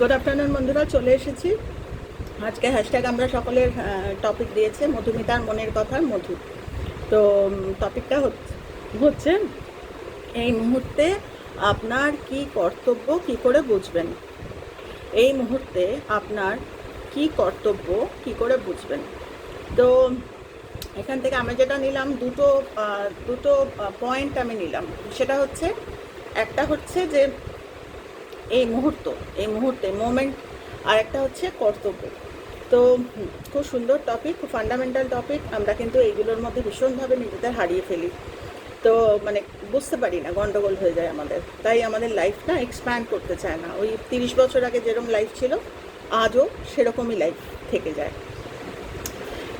Good afternoon বন্ধুরা চলে এসেছি। আজকে হ্যাশট্যাগ আমরা সকলের টপিক দিয়েছে মধুমিতার মনের কথার মধু। তো টপিকটা হচ্ছে এই মুহূর্তে আপনার কি কর্তব্য, কি করে বুঝবেন? এই মুহূর্তে আপনার কি কর্তব্য, কি করে বুঝবেন? তো, এখান থেকে আমি যেটা নিলাম, দুটো দুটো পয়েন্ট আমি নিলাম। সেটা হচ্ছে, একটা হচ্ছে যে এই মুহূর্ত, এই মুহূর্তে মোমেন্ট আর একটা হচ্ছে কর্তব্য। তো খুব সুন্দর টপিক খুব ফান্ডামেন্টাল টপিক আমরা কিন্তু এইগুলোর মধ্যে ভীষণভাবে নিজেদের হারিয়ে ফেলি। তো মানে বুঝতে পারি না, গন্ডগোল হয়ে যায় আমাদের। তাই আমাদের লাইফ না এক্সপ্যান্ড করতে চায় না। ওই তিরিশ বছর আগে যেরকম লাইফ ছিল, আজও সেরকমই লাইফ থেকে যায়।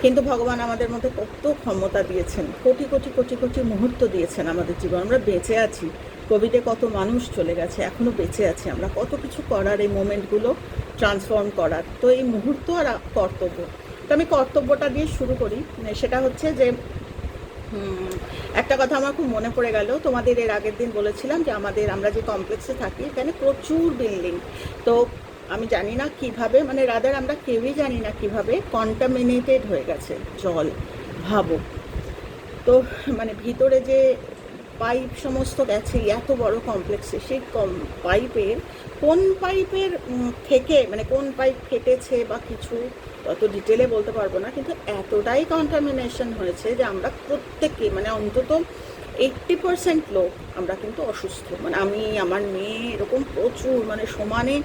কিন্তু ভগবান আমাদের মধ্যে কত ক্ষমতা দিয়েছেন, কোটি কোটি কোটি কোটি মুহূর্ত দিয়েছেন আমাদের জীবন। আমরা বেঁচে আছি। কোভিডে কত মানুষ চলে গেছে এখনও বেঁচে আছি আমরা, কত কিছু করার এই মোমেন্টগুলো ট্রান্সফর্ম করার। তো এই মুহূর্ত আর কর্তব্য। তো আমি কর্তব্যটা দিয়ে শুরু করি সেটা হচ্ছে যে একটা কথা আমার খুব মনে পড়ে গেল, তোমাদের এর আগের দিন বলেছিলাম যে আমাদের, আমরা যে কমপ্লেক্সে থাকি, এখানে প্রচুর বিল্ডিং তো আমি জানি না কীভাবে মানে রাদার আমরা কেউই জানি না কীভাবে কন্টামিনেটেড হয়ে গেছে জল, ভাবো। তো মানে ভিতরে যে পাইপ সমস্ত গেছে এত বড় কমপ্লেক্সে সেই কম পাইপের কোন পাইপের থেকে মানে কোন পাইপ ফেটেছে বা কিছু, অত ডিটেলে বলতে পারব না, কিন্তু এতটাই কন্টামিনেশন হয়েছে যে আমরা প্রত্যেকে মানে অন্তত এইট্টি পার্সেন্ট লোক আমরা কিন্তু অসুস্থ। মানে আমি, আমার মেয়ে এরকম প্রচুর মানে সমানে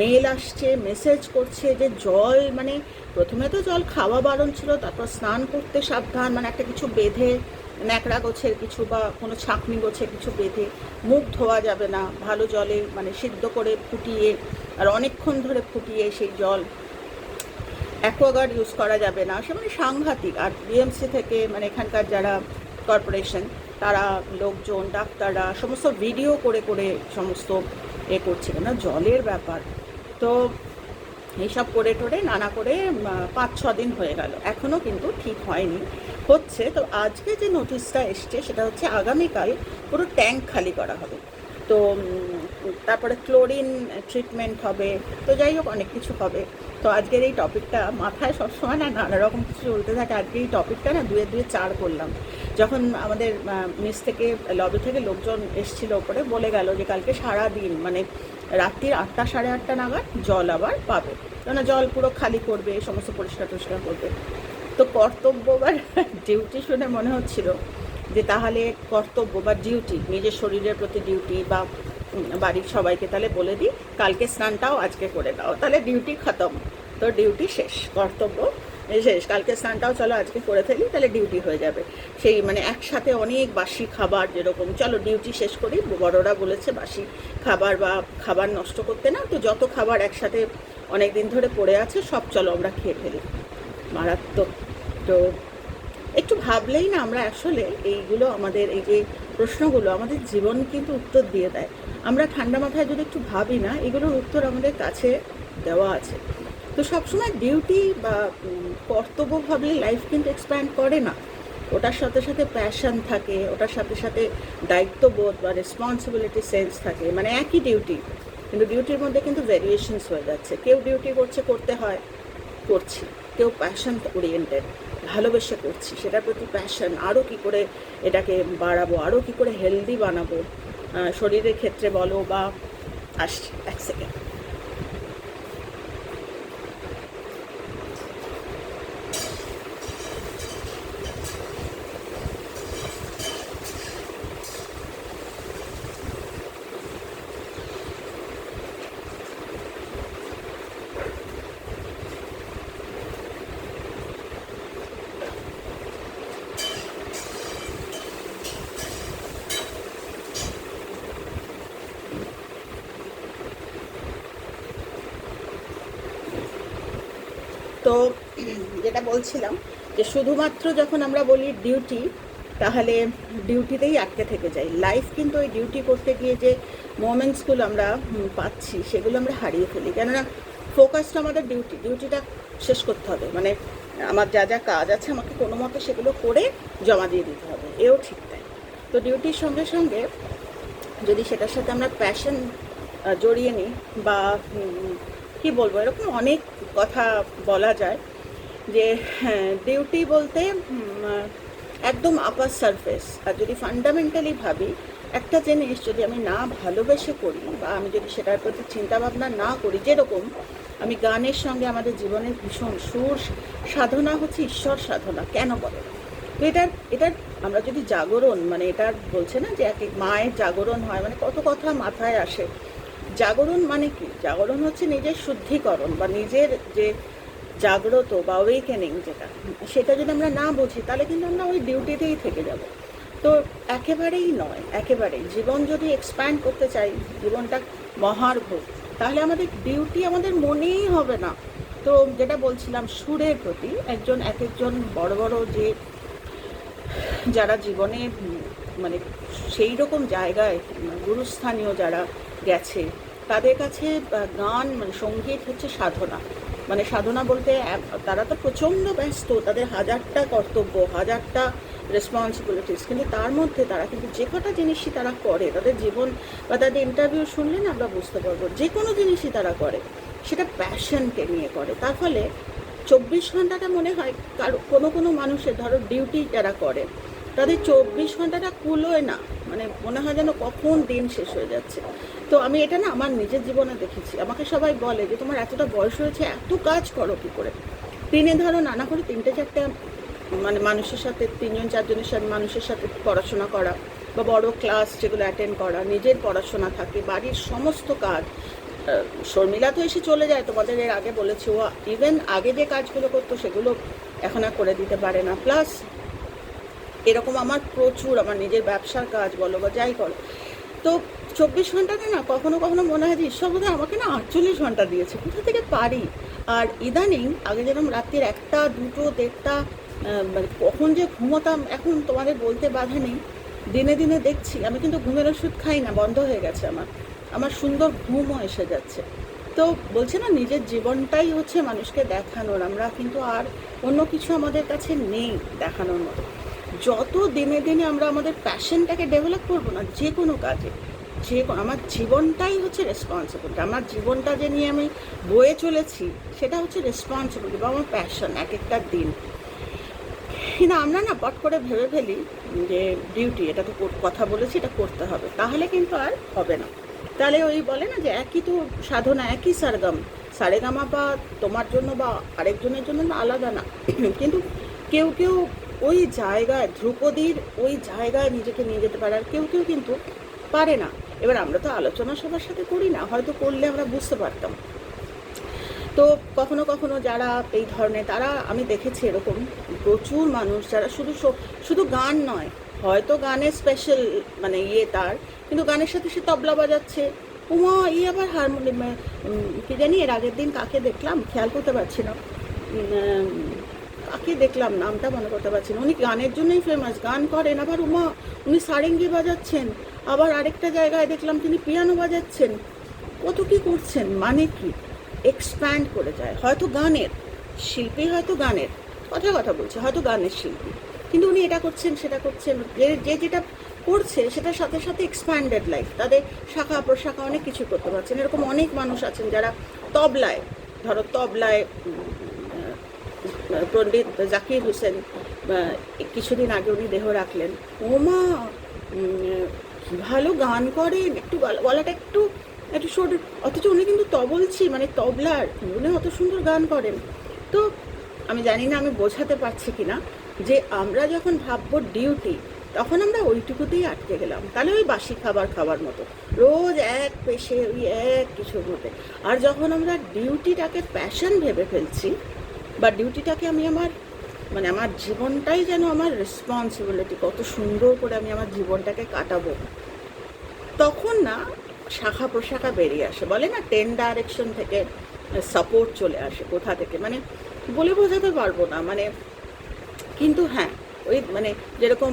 মেল আসছে মেসেজ করছে যে জল মানে প্রথমে তো জল খাওয়া বারণ ছিল, তারপর স্নান করতে সাবধান মানে একটা কিছু বেঁধে ন্যাকড়া গোছের কিছু বা কোনো ছাঁকনি গোছের কিছু বেঁধে মুখ ধোয়া যাবে না, ভালো জলে মানে সিদ্ধ করে ফুটিয়ে আর অনেকক্ষণ ধরে ফুটিয়ে সেই জল অ্যাকোয়াগার্ড ইউজ করা যাবে না। সে মানে সাংঘাতিক। আর বিএমসি থেকে মানে এখানকার যারা কর্পোরেশন, তারা লোকজন, ডাক্তাররা সমস্ত ভিডিও করে করে সমস্ত এ করছিল না জলের ব্যাপার। তো এইসব করে টোরে নানা করে পাঁচ ছ দিন হয়ে গেল। এখনও কিন্তু ঠিক হয়নি। হচ্ছে, তো আজকে যে নোটিশটা এসছে সেটা হচ্ছে আগামীকাল পুরো ট্যাঙ্ক খালি করা হবে। তো তারপরে ক্লোরিন ট্রিটমেন্ট হবে, তো যাই হোক অনেক কিছু হবে। তো আজকের এই টপিকটা মাথায় সবসময় না, নানা রকম কিছু চলতে থাকে। আজকে এই টপিকটা না দুয়ে দুয়ে চার করলাম। যখন আমাদের নিচ থেকে লবি থেকে লোকজন এসছিল ওপরে, বলে গেল যে কালকে সারা দিন মানে রাত্রির আটটা সাড়ে আটটা নাগাদ জল আবার পাবে। কেননা জল পুরো খালি করবে, সমস্ত পরিষ্কার টরিষ্কার করবে। তো কর্তব্য বা ডিউটি শুনে মনে হচ্ছিল যে তাহলে কর্তব্য বা ডিউটি নিজের শরীরের প্রতি ডিউটি বা বাড়ির সবাইকে তাহলে বলে দিই, কালকে স্নানটাও আজকে করে দাও। তাহলে ডিউটি খতম। তো ডিউটি শেষ, কর্তব্য শেষ। কালকে স্নানটাও চলো, আজকে করে ফেলি, তাহলে ডিউটি হয়ে যাবে। সেই মানে একসাথে অনেক বাসি খাবার যেরকম, চলো ডিউটি শেষ করি, বড়রা বলেছে বাসি খাবার বা খাবার নষ্ট করতে না, তো যত খাবার একসাথে অনেক দিন ধরে পড়ে আছে, সব চলো আমরা খেয়ে ফেলি। মারাত্মক। তো একটু ভাবলেই না আমরা আসলে এইগুলো আমাদের এই যে প্রশ্নগুলো আমাদের জীবন কিন্তু উত্তর দিয়ে দেয়। আমরা ঠান্ডা মাথায় যদি একটু ভাবি না, এগুলোর উত্তর আমাদের কাছে দেওয়া আছে। তো সবসময় ডিউটি বা কর্তব্য ভাবলে লাইফ কিন্তু এক্সপ্যান্ড করে না। ওটার সাথে সাথে প্যাশন থাকে, ওটার সাথে সাথে দায়িত্ববোধ বা রেসপন্সিবিলিটি সেন্স থাকে মানে একই ডিউটি। কিন্তু ডিউটির মধ্যে কিন্তু ভ্যারিয়েশনস হয়ে যাচ্ছে। কেউ ডিউটি করছে, করতে হয়, করছি। কেউ প্যাশন ওরিয়েন্টেড ভালোবেসে করছি, সেটার প্রতি প্যাশন আরও কী করে এটাকে বাড়াবো আরও কী করে হেলদি বানাবো শরীরের ক্ষেত্রে বলো বা, আসছি, এক সেকেন্ড তো যেটা বলছিলাম যে শুধুমাত্র যখন আমরা বলি ডিউটি তাহলে ডিউটিতেই আটকে থেকে যাই লাইফ কিন্তু ওই ডিউটি করতে গিয়ে যে মোমেন্টসগুলো আমরা পাচ্ছি, সেগুলো আমরা হারিয়ে ফেলি। কেননা ফোকাসটা আমাদের ডিউটি ডিউটিটা শেষ করতে হবে। মানে আমার যা যা কাজ আছে আমাকে কোনো মতে সেগুলো করে জমা দিয়ে দিতে হবে। এও ঠিক তাই। তো ডিউটির সঙ্গে সঙ্গে যদি সেটার সাথে আমরা প্যাশন জড়িয়ে নিই বা কি বলব, এরকম অনেক কথা বলা যায় যে ডিউটি বলতে একদম আপার সারফেস আর যদি ফান্ডামেন্টালি ভাবি, একটা জিনিস যদি আমি না ভালোবেসে করি বা আমি যদি সেটার প্রতি চিন্তা ভাবনা না করি, যেরকম আমি গানের সঙ্গে আমাদের জীবনের ভীষণ সুর সাধনা হচ্ছে ঈশ্বর সাধনা, কেন বলে তো এটার এটার আমরা যদি জাগরণ মানে এটা বলছে না যে এক এক মায়ের জাগরণ হয় মানে কত কথা মাথায় আসে। জাগরণ মানে কি? জাগরণ হচ্ছে নিজের শুদ্ধিকরণ বা নিজের যে জাগ্রত বা ওয়েকেনিং যেটা, সেটা যদি আমরা না বুঝি, তাহলে কিন্তু আমরা ওই ডিউটিতেই থেকে যাব। তো একেবারেই নয়, একেবারেই। জীবন যদি এক্সপ্যান্ড করতে চাই, জীবনটা মহার্ঘ তাহলে আমাদের ডিউটি আমাদের মনেই হবে না। তো যেটা বলছিলাম, সুরের প্রতি একজন এক একজন বড় বড় যে যারা জীবনে মানে সেই রকম জায়গায়, গুরুস্থানীয় যারা গেছে। তাদের কাছে গান মানে সংগীত হচ্ছে সাধনা। মানে সাধনা বলতে তারা তো প্রচণ্ড ব্যস্ত, তাদের হাজারটা কর্তব্য, হাজারটা রেসপন্সিবিলিটিস কিন্তু তার মধ্যে তারা কিন্তু যে কটা জিনিসই তারা করে, তাদের জীবন বা তাদের ইন্টারভিউ শুনলে না আমরা বুঝতে পারব, যে কোনো জিনিসই তারা করে, সেটা প্যাশনকে নিয়ে করে। তার ফলে চব্বিশ ঘন্টাটা মনে হয় কারও, কোনো কোনো মানুষের, ধরো ডিউটি যারা করে, তাদের চব্বিশ ঘন্টাটা কুলোয় না। মানে মনে হয় যেন কখন দিন শেষ হয়ে যাচ্ছে। তো আমি এটা না আমার নিজের জীবনে দেখেছি। আমাকে সবাই বলে যে তোমার এতটা বয়স হয়েছে, এত কাজ করো কী করে? দিনে ধরো নানা করে তিনটে চারটে মানে মানুষের সাথে, তিনজন চারজনের সাথে মানুষের সাথে পড়াশোনা করা বা বড় ক্লাস যেগুলো অ্যাটেন্ড করা, নিজের পড়াশোনা থাকে, বাড়ির সমস্ত কাজ। শর্মিলা তো এসে চলে যায়, তোমাদের এর আগে বলেছি, ও ইভেন আগে যে কাজগুলো করতো সেগুলো এখন আর করে দিতে পারে না। প্লাস এরকম আমার প্রচুর, আমার নিজের ব্যবসার কাজ বলো বা যাই করো তো চব্বিশ ঘন্টাতে না কখনো কখনো মনে হয় যে ঈশ্বর বোধহয় আমাকে না আটচল্লিশ ঘণ্টা দিয়েছে। কোথা থেকে পারি? আর ইদানিং আগে যেরকম রাত্রির একটা, দুটো, দেড়টা মানে কখন যে ঘুমোতাম, এখন তোমাদের বলতে বাধা নেই। দিনে দিনে দেখছি, আমি কিন্তু ঘুমের ওষুধ খাই না, বন্ধ হয়ে গেছে আমার। আমার সুন্দর ঘুমও এসে যাচ্ছে। তো বলছে না, নিজের জীবনটাই হচ্ছে মানুষকে দেখানোর। আমরা কিন্তু আর অন্য কিছু আমাদের কাছে নেই দেখানোর মতো। যত দিনে দিনে আমরা আমাদের প্যাশনটাকে ডেভেলপ করব না, যে কোনো কাজে, যে আমার জীবনটাই হচ্ছে রেসপন্সিবিলিটি আমার জীবনটা যে নিয়ে আমি বয়ে চলেছি, সেটা হচ্ছে রেসপন্সিবিলিটি বা আমার প্যাশন এক একটা দিন। কিন্তু আমরা না পট করে ভেবে ফেলি যে ডিউটি এটা তো কথা বলেছি, এটা করতে হবে। তাহলে কিন্তু আর হবে না। তাহলে ওই বলে না যে একই তো সাধনা, একই সারগাম। সারেগামা বা তোমার জন্য বা আরেকজনের জন্য আলাদা না। কিন্তু কেউ কেউ ওই জায়গায়, ধ্রুপদীর ওই জায়গায় নিজেকে নিয়ে যেতে পারে আর কেউ কেউ কিন্তু পারে না। এবার আমরা তো আলোচনা সবার সাথে করি না, হয়তো করলে আমরা বুঝতে পারতাম। তো কখনো কখনো যারা এই ধরনের, তারা, আমি দেখেছি এরকম প্রচুর মানুষ যারা শুধু শুধু গান নয়, হয়তো গানের স্পেশাল মানে ইয়ে তার, কিন্তু গানের সাথে সে তবলা বাজাচ্ছে। উমা ই আবার হারমোনিয়াম কি জানি, এর আগের দিন কাকে দেখলাম? খেয়াল করতে পারছি না। কাকে দেখলাম, নামটা মনে করতে পারছি না। উনি গানের জন্যই ফেমাস গান করেন। আবার উমা, উনি সারেঙ্গি বাজাচ্ছেন। আবার আরেকটা জায়গায় দেখলাম তিনি পিয়ানো বাজাচ্ছেন। কত কি করছেন? মানে কি? এক্সপ্যান্ড করে যায়। হয়তো গানের, শিল্পী হয়তো গানের, কথা কথা বলছে, হয়তো গানের শিল্পী। কিন্তু উনি এটা করছেন, সেটা করছেন। যে যে যেটা করছে, সেটার সাথে সাথে এক্সপ্যান্ডেড লাইফ তাদের শাখা প্রশাখা অনেক কিছু করতে পারছেন। এরকম অনেক মানুষ আছেন যারা তবলায়, ধরো তবলায় পণ্ডিত জাকির হোসেন কিছুদিন আগে উনি দেহ রাখলেন। ওমা ভালো গান করেন, একটু গলা- গলাটা একটু একটু সর অথচ উনি কিন্তু তবলছি মানে তবলার, উনি অত সুন্দর গান করেন। তো আমি জানি না, আমি বোঝাতে পারছি কি না যে আমরা যখন ভাববো ডিউটি, তখন আমরা ওইটুকুতেই আটকে গেলাম। তাহলে ওই বাসি খাবার খাবার মতো। রোজ এক পেশে, ওই এক কিছুর মধ্যে। আর যখন আমরা ডিউটিটাকে প্যাশন ভেবে ফেলছি বা ডিউটিটাকে আমি আমার মানে আমার জীবনটাই যেন আমার রেসপন্সিবিলিটি কত সুন্দর করে আমি আমার জীবনটাকে কাটাবো। তখন না, শাখা প্রশাখা বেরিয়ে আসে। বলে না টেন ডাইরেকশন থেকে সাপোর্ট চলে আসে, কোথা থেকে? মানে বলে বোঝাতে পারব না। মানে কিন্তু হ্যাঁ ওই মানে যেরকম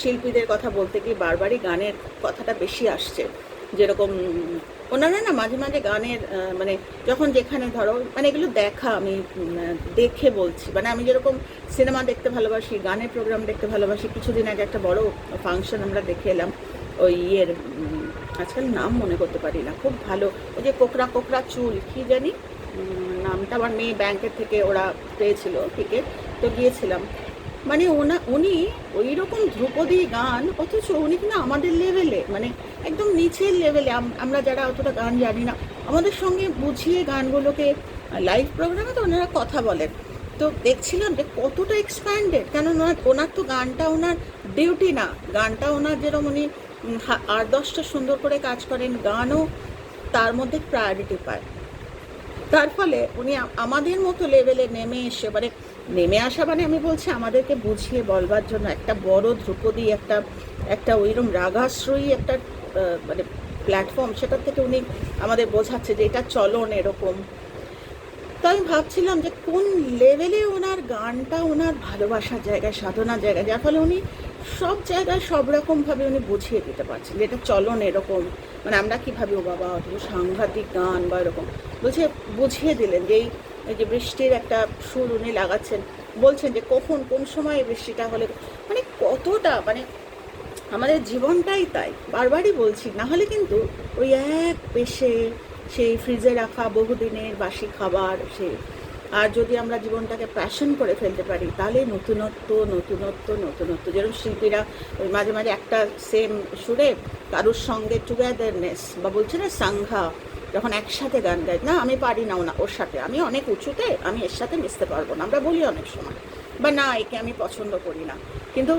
শিল্পীদের কথা বলতে গিয়ে বারবারই গানের কথাটা বেশি আসছে। যেরকম ওনারা না মাঝে মাঝে গানের মানে যখন যেখানে ধরো মানে এগুলো দেখা আমি দেখে বলছি। মানে আমি যেরকম সিনেমা দেখতে ভালোবাসি, গানের প্রোগ্রাম দেখতে ভালোবাসি, কিছুদিন আগে একটা বড় ফাংশন আমরা দেখে এলাম, ওই ইয়ের আজকাল নাম মনে করতে পারি না, খুব ভালো। ওই যে কোকড়া কোকড়া চুল, কি জানি? নামটা আমার মেয়ে ব্যাংকের থেকে ওরা পেয়েছিল টিকিট তো গিয়েছিলাম। মানে ওনা, উনি ওই রকম ধ্রুপদী গান, অথচ উনি কিন্তু আমাদের লেভেলে মানে একদম নিচের লেভেলে আমরা যারা অতটা গান জানি না, আমাদের সঙ্গে বুঝিয়ে গানগুলোকে লাইভ প্রোগ্রামে তো ওনারা কথা বলেন। তো দেখছিলাম যে কতটা এক্সপ্যান্ডেড কেন ওনার ওনার তো গানটা ওনার ডিউটি না। গানটা ওনার যেরকম উনি আর দশটা সুন্দর করে কাজ করেন, গানও তার মধ্যে প্রায়োরিটি পায়। তার ফলে উনি আমাদের মতো লেভেলে নেমে এসে মানে নেমে আসা মানে আমি বলছি আমাদেরকে বুঝিয়ে বলবার জন্য একটা বড় ধ্রুপদী, একটা একটা ওইরকম রাগাশ্রয়ী একটা মানে প্ল্যাটফর্ম সেটার থেকে উনি আমাদের বোঝাচ্ছে যে এটা চলন এরকম। তো আমি ভাবছিলাম যে কোন লেভেলে ওনার গানটা, ওনার ভালোবাসার জায়গায়, সাধনার জায়গায়, যার ফলে উনি সব জায়গায় সব রকমভাবে উনি বুঝিয়ে দিতে পারছেন যে এটা চলন এরকম। মানে আমরা কীভাবে ও বাবা অত সাংঘাতিক গান বা এরকম বলছে বুঝিয়ে দিলেন যে এই এই যে বৃষ্টির একটা সুর উনি লাগাচ্ছেন, বলছেন যে কখন, কোন সময় বৃষ্টিটা হলে মানে কতটা মানে আমাদের জীবনটাই তাই, বারবারই বলছি, না হলে কিন্তু ওই এক পেশে সেই ফ্রিজে রাখা বহুদিনের বাসি খাবার, সে, আর যদি আমরা জীবনটাকে প্যাশন করে ফেলতে পারি, তাহলে নতুনত্ব নতুনত্ব নতুনত্ব, যেরকম শিল্পীরা ওই মাঝে মাঝে একটা সেম সুরে, কারোর সঙ্গে টুগেদারনেস বা বলছে না, সাংঘা যখন একসাথে গান গাই, না, আমি পারি না ওনা, ওর সাথে। আমি অনেক উঁচুতে, আমি এর সাথে মিশতে পারব না। আমরা বলি অনেক সময়, বা না, একে আমি পছন্দ করি না। কিন্তু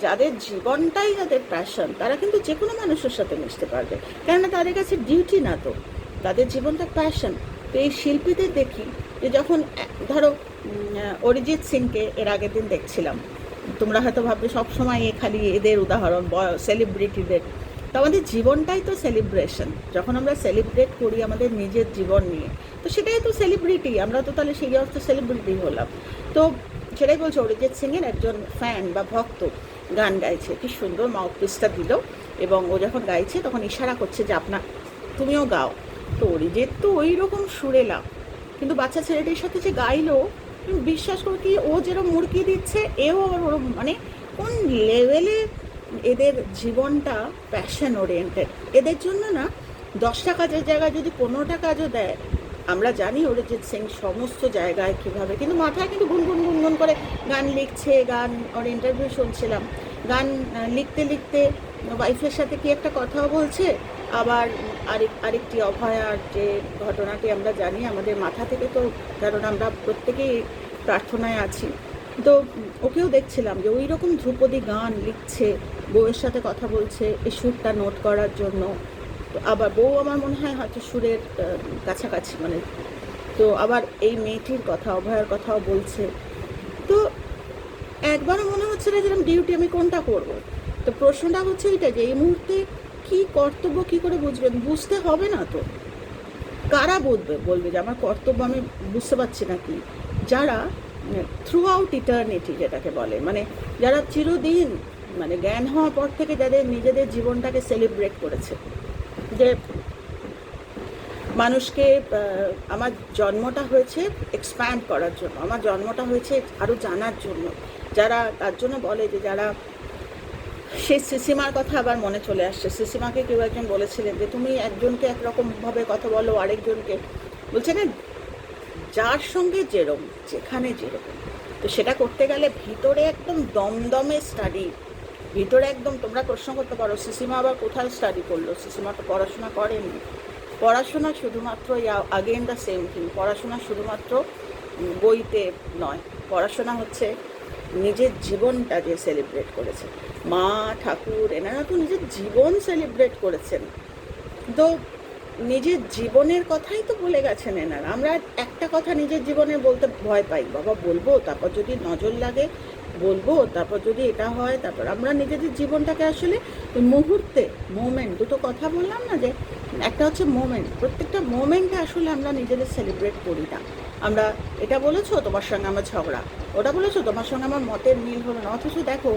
যাদের জীবনটাই যাদের প্যাশন তারা কিন্তু যে কোনো মানুষের সাথে মিশতে পারবে। কেননা তাদের কাছে ডিউটি না তো। তাদের জীবনটা প্যাশন তো এই শিল্পীদের দেখি যে যখন ধরো অরিজিৎ সিংকে এর আগের দিন দেখছিলাম। তোমরা হয়তো ভাববে সবসময় এ খালি এদের উদাহরণ সেলিব্রিটিদের তো আমাদের জীবনটাই তো সেলিব্রেশন যখন আমরা সেলিব্রেট করি আমাদের নিজের জীবন নিয়ে, তো সেটাই তো সেলিব্রিটি আমরা তো তাহলে সেই অর্থে সেলিব্রিটি হলাম। তো সেটাই বলছে, অরিজিৎ সিংয়ের একজন ফ্যান বা ভক্ত গান গাইছে। কি সুন্দর মাউথপিসটা দিল এবং ও যখন গাইছে তখন ইশারা করছে যে আপনার তুমিও গাও। তো অরিজিৎ তো ওই রকম সুরেলা, কিন্তু বাচ্চা ছেলেটির সাথে যে গাইলো বিশ্বাস করো কি ও যেরকম মুরকি দিচ্ছে, এও ওরকম মানে কোন লেভেলে এদের জীবনটা প্যাশন ওরিয়েন্টেড এদের জন্য না দশটা কাজের জায়গায় যদি পনেরোটা কাজও দেয়, আমরা জানি অরিজিৎ সিং সমস্ত জায়গায় কীভাবে, কিন্তু মাথায় কিন্তু গুনগুন গুনগুন করে গান লিখছে, গান ওর ইন্টারভিউ শুনছিলাম। গান লিখতে লিখতে ওয়াইফের সাথে কি একটা কথাও বলছে? আবার আরেক, আরেকটি অভয়ার যে ঘটনাটি আমরা জানি, আমাদের মাথা থেকে তো, কারণ আমরা প্রত্যেকেই প্রার্থনায় আছি। তো ওকেও দেখছিলাম যে ওই রকম ধ্রুপদী গান লিখছে বউয়ের সাথে কথা বলছে, এই সুরটা নোট করার জন্য। তো আবার বউ আমার মনে হয় হয়তো সুরের কাছাকাছি মানে তো আবার এই মেয়েটির কথা, অভয়ার কথাও বলছে। তো একবারও মনে হচ্ছে না যেরকম ডিউটি আমি কোনটা করব। তো প্রশ্নটা হচ্ছে এটা যে, এই মুহূর্তে কি কর্তব্য কি করে বুঝবেন? বুঝতে হবে না তো। কারা বুঝবে? বলবে যে, আমার কর্তব্য আমি বুঝতে পারছি না কি? যারা থ্রু আউট ইটার্নিটি যেটাকে বলে মানে যারা চিরদিন মানে জ্ঞান হওয়ার পর থেকে যাদের নিজেদের জীবনটাকে সেলিব্রেট করেছে। যে মানুষকে আমার জন্মটা হয়েছে এক্সপ্যান্ড করার জন্য, আমার জন্মটা হয়েছে আরও জানার জন্য। যারা, তার জন্য বলে যে যারা, সেই সিসিমার কথা আবার মনে চলে আসছে। সিসিমাকে কেউ একজন বলেছিলেন যে, তুমি একজনকে একরকমভাবে কথা বলো আরেকজনকে। বলছে, না, যার সঙ্গে যেরকম, যেখানে যেরকম। তো সেটা করতে গেলে ভিতরে একদম দমদমে স্টাডি ভিতরে একদম তোমরা প্রশ্ন করতে পারো, সিসিমা আবার কোথায় স্টাডি করল? সিসিমা তো পড়াশোনা করেনি। পড়াশোনা শুধুমাত্র আগেন দ্য সেম থিং পড়াশোনা শুধুমাত্র বইতে নয়, পড়াশোনা হচ্ছে নিজের জীবনটা যে সেলিব্রেট করেছে। মা, ঠাকুর, এনারা তো নিজের জীবন সেলিব্রেট করেছেন। তো নিজের জীবনের কথাই তো বলে গেছেন এনারা। আমরা একটা কথা নিজের জীবনে বলতে ভয় পাই, বাবা বলব, তারপর যদি নজর লাগে বলব, তারপর যদি এটা হয়, তারপর আমরা নিজেদের জীবনটাকে আসলে মুহূর্তে মোমেন্ট দুটো কথা বললাম না যে, একটা হচ্ছে মোমেন্ট প্রত্যেকটা মোমেন্টে আসলে আমরা নিজেদের সেলিব্রেট করি না। আমরা এটা বলেছ, তোমার সঙ্গে আমার ঝগড়া। ওটা বলেছ, তোমার সঙ্গে আমার মতের মিল হলো না। অথচ দেখো,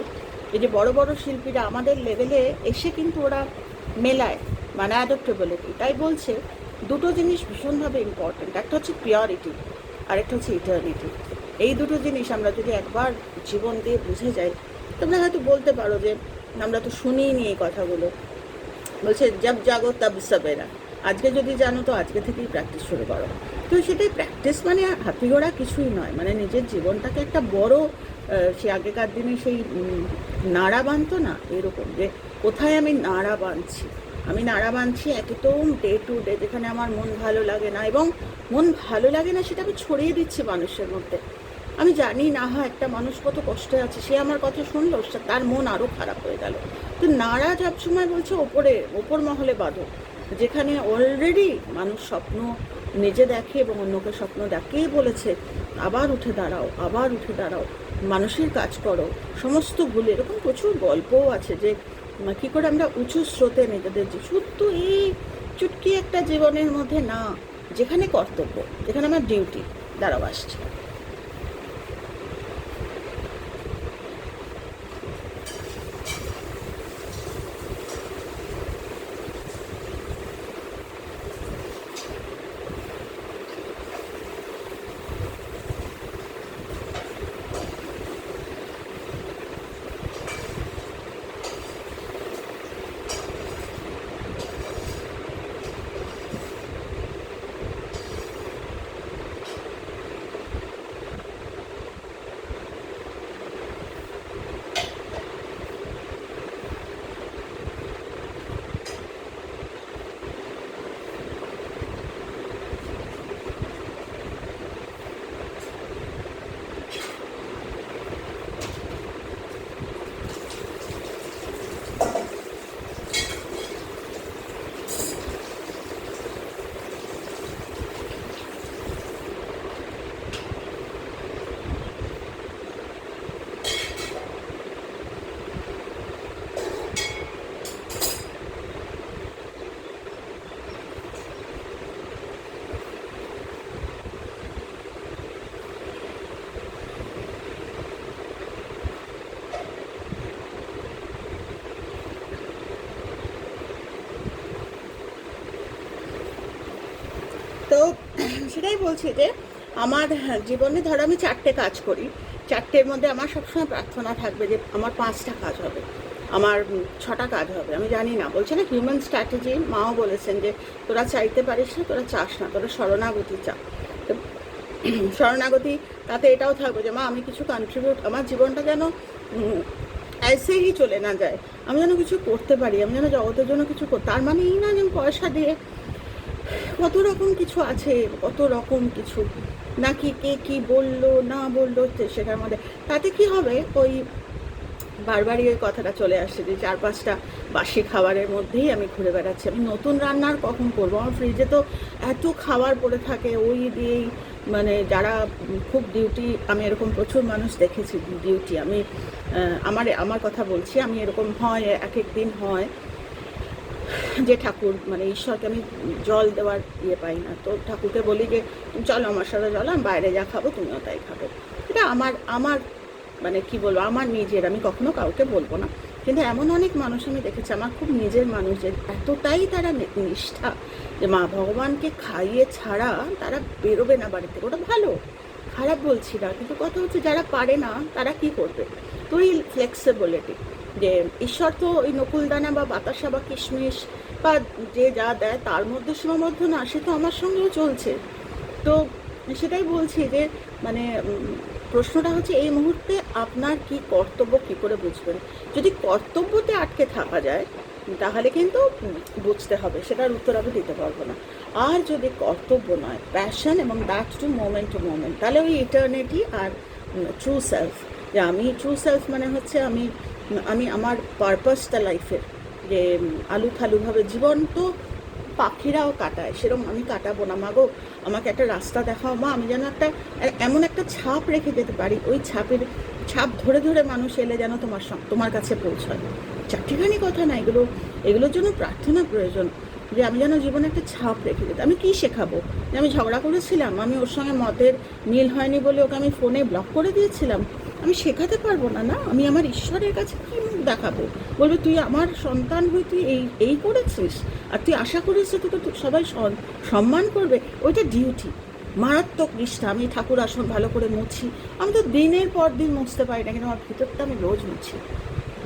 এই যে বড় বড় শিল্পীরা আমাদের লেভেলে এসে কিন্তু ওরা মেলায় মানে অ্যাডপ্টেবিলিটি তাই বলছে, দুটো জিনিস ভীষণভাবে ইম্পর্ট্যান্ট একটা হচ্ছে পিওরিটি আরেকটা হচ্ছে ইটার্নিটি এই দুটো জিনিস আমরা যদি একবার জীবন দিয়ে বুঝে যাই, তোমরা হয়তো বলতে পারো যে আমরা তো শুনিই নি এই কথাগুলো। বলছে, জব জাগো, তব সবেরা। আজকে যদি জানো তো আজকে থেকেই প্র্যাকটিস শুরু করো। তো সেটাই প্র্যাকটিস মানে হাতিগড়া কিছুই নয় মানে নিজের জীবনটাকে একটা বড় সে আগেকার দিনে সেই নাড়া বাঁধতো না, এরকম যে কোথায় আমি নাড়া বাঁধছি? আমি নাড়া বাঁধছি একদম ডে টু ডে যেখানে আমার মন ভালো লাগে না এবং মন ভালো লাগে না সেটা আমি ছড়িয়ে দিচ্ছি মানুষের মধ্যে। আমি জানি না হয় একটা মানুষ কত কষ্টে আছে, সে আমার কথা শুনলো তার মন আরও খারাপ হয়ে গেল। তো নাড়া সব সময় বলছে, ওপরে, ওপর মহলে বাঁধো। যেখানে অলরেডি মানুষ স্বপ্ন নিজে দেখে এবং অন্যকে স্বপ্ন দেখেই বলেছে, আবার উঠে দাঁড়াও, আবার উঠে দাঁড়াও, মানুষের কাজ করো। সমস্ত ভুলে, এরকম প্রচুর গল্পও আছে যে কি করে আমরা উঁচু স্রোতে নিজেদের যে, শুধু এই চুটকি একটা জীবনের মধ্যে না, যেখানে কর্তব্য, যেখানে আমার ডিউটি দাঁড়াও, আসছে তো বলছি যে আমার জীবনে ধরো আমি চারটে কাজ করি। চারটের মধ্যে আমার সবসময় প্রার্থনা থাকবে যে আমার পাঁচটা কাজ হবে। আমার ছটা কাজ হবে। আমি জানি না, বলছে না হিউম্যান স্ট্র্যাটেজি মাও বলেছেন যে তোরা চাইতে পারিস না, তোরা চাস না, তোরা শরণাগতি চা। শরণাগতি, তাতে এটাও থাকবে যে মা, আমি কিছু কন্ট্রিবিউট আমার জীবনটা যেন এসেই চলে না যায়। আমি যেন কিছু করতে পারি, আমি যেন জগতের জন্য কিছু তার মানে এই না যে পয়সা দিয়ে কত রকম কিছু আছে, কত রকম কিছু? নাকি কে কি বলল, না বলল সেটার মধ্যে। তাতে কি হবে? ওই বারবারই ওই কথাটা চলে আসছে যে চার পাঁচটা বাসি খাবারের মধ্যেই আমি ঘুরে বেড়াচ্ছি। আমি নতুন রান্নার কখন করব? আমার ফ্রিজে তো এত খাবার পড়ে থাকে, ওই দিয়েই। মানে যারা খুব ডিউটি আমি এরকম প্রচুর মানুষ দেখেছি ডিউটি আমি আমার আমার কথা বলছি, আমি এরকম হয় এক এক দিন হয়। যে ঠাকুর মানে ঈশ্বরকে আমি জল দেওয়ার ইয়ে পাই না। তো ঠাকুরকে বলি যে, চলো আমার সাথে চলো, আমি বাইরে যা খাব, তুমিও তাই খাবে। এটা আমার আমার মানে কি বলব, আমার নিজের, আমি কখনো কাউকে বলব না। কিন্তু এমন অনেক মানুষ আমি দেখেছি, আমার খুব নিজের মানুষ, যে এতটাই তারা নিষ্ঠা, যে মা ভগবানকে খাইয়ে ছাড়া তারা বেরোবে না বাড়ি থেকে। ওটা ভালো, খারাপ বলছি না, কিন্তু কথা হচ্ছে যারা পারে না, তারা কি করবে? তো এই ফ্লেক্সিবিলিটি যে ঈশ্বর তো ওই নকুলদানা বা বাতাসা বা কিশমিশ বা যে যা দেয় তার মধ্যে সীমাবদ্ধ না, সে তো আমার সঙ্গেও চলছে। তো সেটাই বলছি যে মানে প্রশ্নটা হচ্ছে এই মুহূর্তে আপনার কি কর্তব্য কি করে বুঝবেন? যদি কর্তব্যতে আটকে থাকা যায়, তাহলে কিন্তু বুঝতে হবে, সেটার উত্তর আমি দিতে পারব না। আর যদি কর্তব্য নয় প্যাশন এবং that to moment to moment তাহলে ওই ইটার্নিটি আর ট্রু সেলফ যে আমি ট্রু সেলফ মানে হচ্ছে আমি আমি আমার পারপাসটা লাইফের যে আলু থালুভাবে জীবন তো পাখিরাও কাটায় সেরকম আমি কাটাবো না। মাগো, আমাকে একটা রাস্তা দেখাও। মা, আমি যেন একটা এমন একটা ছাপ রেখে যেতে পারি, ওই ছাপের, ছাপ ধরে ধরে মানুষ এলে যেন তোমার তোমার কাছে পৌঁছায়। চারটিখানি কথা না, এগুলো, এগুলোর জন্য প্রার্থনা প্রয়োজন, যে আমি যেন জীবনে একটা ছাপ রেখে যেতে। আমি কী শেখাবো? যে আমি ঝগড়া করেছিলাম, আমি ওর সঙ্গে মতের মিল হয়নি বলে ওকে আমি ফোনে ব্লক করে দিয়েছিলাম। আমি শেখাতে পারব না না? আমি আমার ঈশ্বরের কাছে কী মুখ দেখাবো? বলবে, তুই আমার সন্তান হয়ে তুই এই এই করেছিস, আর তুই আশা করিস যে তোকে তো সবাই সম্মান করবে। ওইটা ডিউটি মারাত্মক নিষ্ঠা। আমি ঠাকুর আসন ভালো করে মুছি। আমি তো দিনের পর দিন মুছতে পারি না, কিন্তু আমার ভিতরটা আমি রোজ মুছি।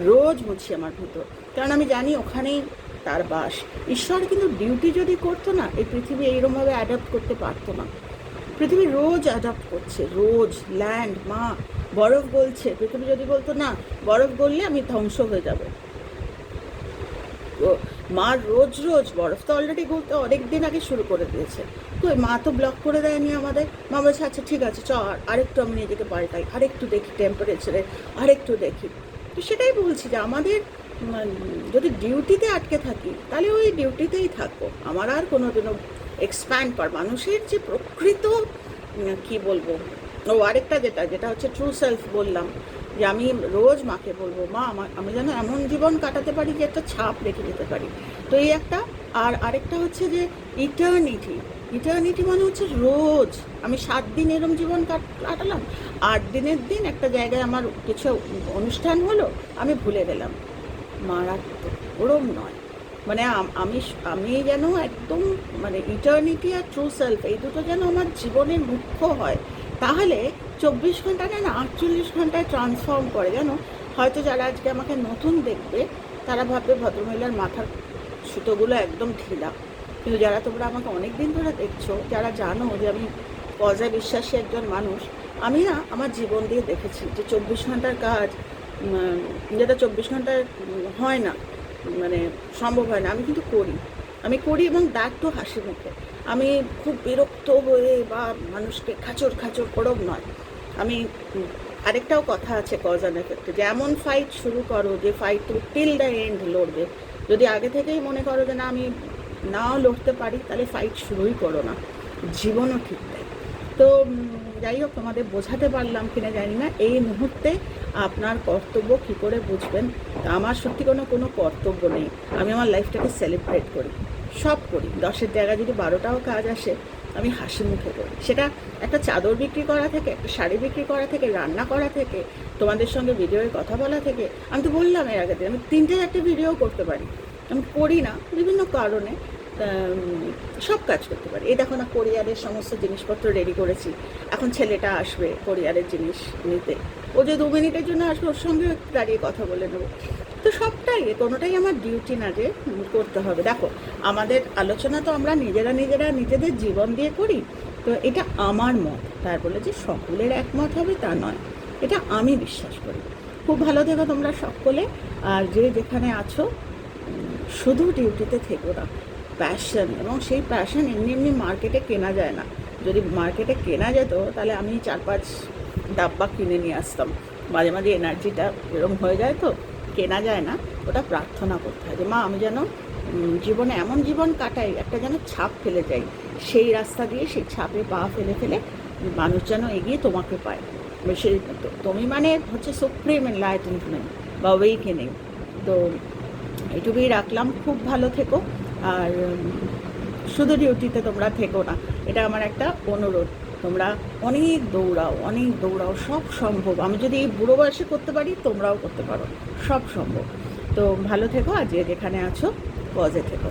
রোজ মুছি আমার ভিতর। কারণ আমি জানি ওখানেই তার বাস। ঈশ্বর কিন্তু ডিউটি যদি করতো না, এই পৃথিবী এইরকমভাবে অ্যাডাপ্ট করতে পারতো না। পৃথিবী রোজ অ্যাডাপ্ট করছে, রোজ ল্যান্ড মা, বরফ গলছে। পৃথিবী যদি বলতো, না, বরফ গললে আমি ধ্বংস হয়ে যাব। মা রোজ রোজ, বরফ তো অলরেডি গলতে অনেক দিন আগে শুরু করে দিয়েছে। তো মা তো ব্লক করে দেয়নি আমাদের। মা বলছে আচ্ছা ঠিক আছে চ আর আরেকটু আমি নিজেকে পাল্টাই, আরেকটু দেখি টেম্পারেচারে আরেকটু দেখি। তো সেটাই বলছি যে, আমাদের যদি ডিউটিতে আটকে থাকি, তাহলে ওই ডিউটিতেই থাকব। আমার আর কোনোদিনও এক্সপ্যান্ড কর। মানুষের যে প্রকৃত কি বলব? ও, আরেকটা যেটা যেটা হচ্ছে ট্রু সেলফ বললাম, যে আমি রোজ মাকে বলব, মা, আমার, আমি যেন এমন জীবন কাটাতে পারি যে একটা ছাপ রেখে যেতে পারি। তো এই একটা, আর আরেকটা হচ্ছে যে ইটার্নিটি ইটার্নিটি মানে হচ্ছে রোজ। আমি সাত দিন এরম জীবন কাটালাম, আট দিনের দিন একটা জায়গায় আমার কিছু অনুষ্ঠান হলো, আমি ভুলে গেলাম। মারাত্মক, ওরম নয়। মানে আমি আমি যেন একদম মানে ইটার্নিটি আর ট্রু সেলফ এই দুটো যেন আমার জীবনের মুখ্য হয়, তাহলে চব্বিশ ঘণ্টা না না আটচল্লিশ ঘন্টায় ট্রান্সফর্ম করে, জানো? হয়তো যারা আজকে আমাকে নতুন দেখবে, তারা ভাববে ভদ্রমহিলার মাথার সুতোগুলো একদম ঢিলা। কিন্তু যারা তোমরা আমাকে অনেক দিন ধরে দেখছ, যারা জানো যে আমি পর্যায় বিশ্বাসী একজন মানুষ, আমি না আমার জীবন দিয়ে দেখেছি যে চব্বিশ ঘণ্টার কাজ যেটা চব্বিশ ঘন্টায় হয় না। মানে সম্ভব হয় না। আমি কিন্তু করি। আমি করি এবং দ্যাট তো হাসি মুখে। আমি খুব বিরক্ত হয়ে বা মানুষকে খাচর খাচর করব নয়। আমি আরেকটাও কথা আছে কজ অ্যান্ড এফেক্টে যে এমন ফাইট শুরু করো যে ফাইট তুমি টিল দ্য এন্ড লড়বে। যদি আগে থেকেই মনে করো যে না, আমি নাও লড়তে পারি, তাহলে ফাইট শুরুই করো না। জীবনও ঠিক তাই। তো যাই হোক, তোমাদের বোঝাতে পারলাম কিনা জানি না। এই মুহূর্তে আপনার কর্তব্য কী করে বুঝবেন আমার সত্যি কোনো কোনো কর্তব্য নেই। আমি আমার লাইফটাকে সেলিব্রেট করি, সব করি। দশের জায়গায় যদি বারোটাও কাজ আসে, আমি হাসি মুখে করি সেটা একটা চাদর বিক্রি করা থেকে, একটা শাড়ি বিক্রি করা থেকে, রান্না করা থেকে, তোমাদের সঙ্গে ভিডিওয়ে কথা বলা থেকে, আমি তো বললাম এর আগে আমি তিনটে চারটে ভিডিও করতে পারি। আমি করি না, বিভিন্ন কারণে। সব কাজ করতে পারি। এই দেখো না, কোরিয়ারের সমস্ত জিনিসপত্র রেডি করেছি। এখন ছেলেটা আসবে কোরিয়ারের জিনিস নিতে। ও যে দু মিনিটের জন্য আসবে, ওর সঙ্গে দাঁড়িয়ে কথা বলে নেব। তো সবটাই, কোনোটাই আমার ডিউটি না যে করতে হবে। দেখো, আমাদের আলোচনা তো আমরা নিজেরা নিজেরা নিজেদের জীবন দিয়ে করি। তো এটা আমার মত। তার বলে যে সকলের একমত হবে তা নয়। এটা আমি বিশ্বাস করি। খুব ভালো থেকো তোমরা সকলে। আর যে যেখানে আছো শুধু ডিউটিতে থেকো না। প্যাশন এবং সেই প্যাশন এমনি এমনি মার্কেটে কেনা যায় না। যদি মার্কেটে কেনা যেত, তাহলে আমি চার পাঁচ ডাব্বা কিনে নিয়ে আসতাম। মাঝে মাঝে এনার্জিটা এরকম হয়ে যায় তো, কেনা যায় না। ওটা প্রার্থনা করতে হয় যে, মা, আমি যেন জীবনে এমন জীবন কাটাই, একটা যেন ছাপ ফেলে যাই। সেই রাস্তা দিয়ে সেই ছাপে পা ফেলে ফেলে মানুষ যেন এগিয়ে তোমাকে পায়। সেই তুমি মানে হচ্ছে সুপ্রিম এনলাইটেনমেন্ট বা ওয়েকেনিং তো, এটুকুই রাখলাম। খুব ভালো থেকো। আর শুধু ডিউটিতে তোমরা থেকো না। এটা আমার একটা অনুরোধ। তোমরা অনেক দৌড়াও অনেক দৌড়াও, সব সম্ভব। আমি যদি এই বুড়ো বয়সে করতে পারি, তোমরাও করতে পারো। সব সম্ভব। তো ভালো থেকো আর যে যেখানে আছো পজে থেকো।